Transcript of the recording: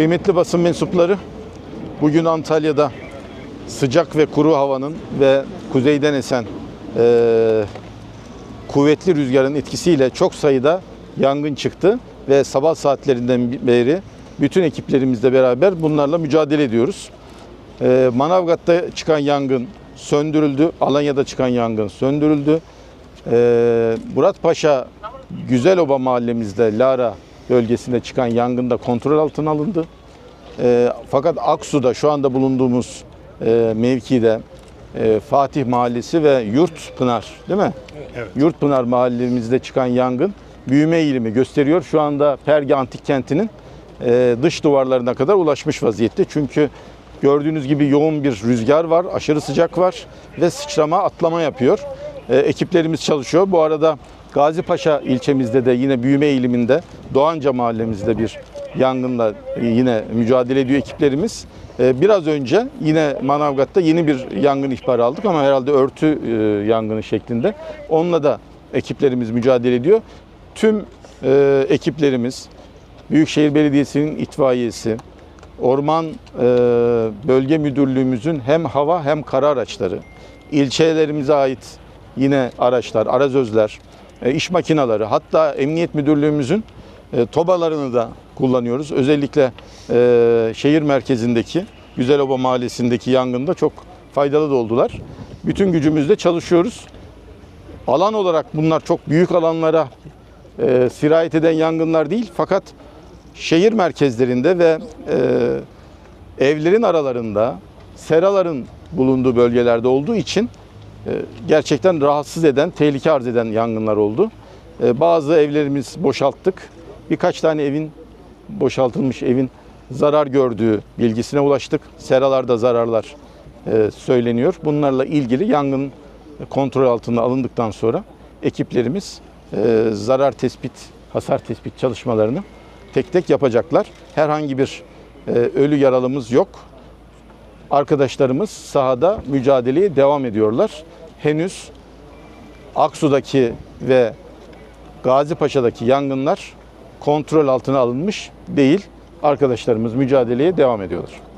Kıymetli basın mensupları, bugün Antalya'da sıcak ve kuru havanın ve kuzeyden esen eee, kuvvetli rüzgarın etkisiyle çok sayıda yangın çıktı ve sabah saatlerinden beri bütün ekiplerimizle beraber bunlarla mücadele ediyoruz. Eee, Manavgat'ta çıkan yangın söndürüldü, Alanya'da çıkan yangın söndürüldü. Eee Muratpaşa Güzeloba mahallemizde Lara bölgesinde çıkan yangında kontrol altına alındı. Eee, fakat Aksu'da şu anda bulunduğumuz eee, mevkide eee, Fatih Mahallesi ve Yurtpınar değil mi? Evet. Yurtpınar mahallemizde çıkan yangın büyüme eğilimi gösteriyor. Şu anda Perge Antik Kenti'nin eee, dış duvarlarına kadar ulaşmış vaziyette. Çünkü gördüğünüz gibi yoğun bir rüzgar var, aşırı sıcak var ve sıçrama atlama yapıyor. Eee, ekiplerimiz çalışıyor. Bu arada Gazipaşa ilçemizde de yine büyüme eğiliminde Doğanca mahallemizde bir yangınla yine mücadele ediyor ekiplerimiz. Ee, Biraz önce yine Manavgat'ta yeni bir yangın ihbarı aldık ama herhalde örtü e, yangını şeklinde. Onunla da ekiplerimiz mücadele ediyor. Tüm e, ekiplerimiz, Büyükşehir Belediyesi'nin itfaiyesi, Orman e, Bölge Müdürlüğümüzün hem hava hem kara araçları, ilçelerimize ait yine araçlar, arazözler, iş makineleri, hatta Emniyet Müdürlüğümüzün e, tobalarını da kullanıyoruz. Özellikle e, şehir merkezindeki Güzeloba Mahallesi'ndeki yangında çok faydalı da oldular. Bütün gücümüzle çalışıyoruz. Alan olarak bunlar çok büyük alanlara e, sirayet eden yangınlar değil fakat şehir merkezlerinde ve e, evlerin aralarında seraların bulunduğu bölgelerde olduğu için e, gerçekten rahatsız eden, tehlike arz eden yangınlar oldu. E, bazı evlerimiz boşalttık. Birkaç tane evin boşaltılmış evin zarar gördüğü bilgisine ulaştık. Seralarda zararlar e, söyleniyor. Bunlarla ilgili yangın kontrol altına alındıktan sonra ekiplerimiz e, zarar tespit, hasar tespit çalışmalarını tek tek yapacaklar. Herhangi bir e, ölü yaralımız yok. Arkadaşlarımız sahada mücadeleye devam ediyorlar. Henüz Aksu'daki ve Gazipaşa'daki yangınlar kontrol altına alınmış değil. Arkadaşlarımız mücadeleye devam ediyorlar.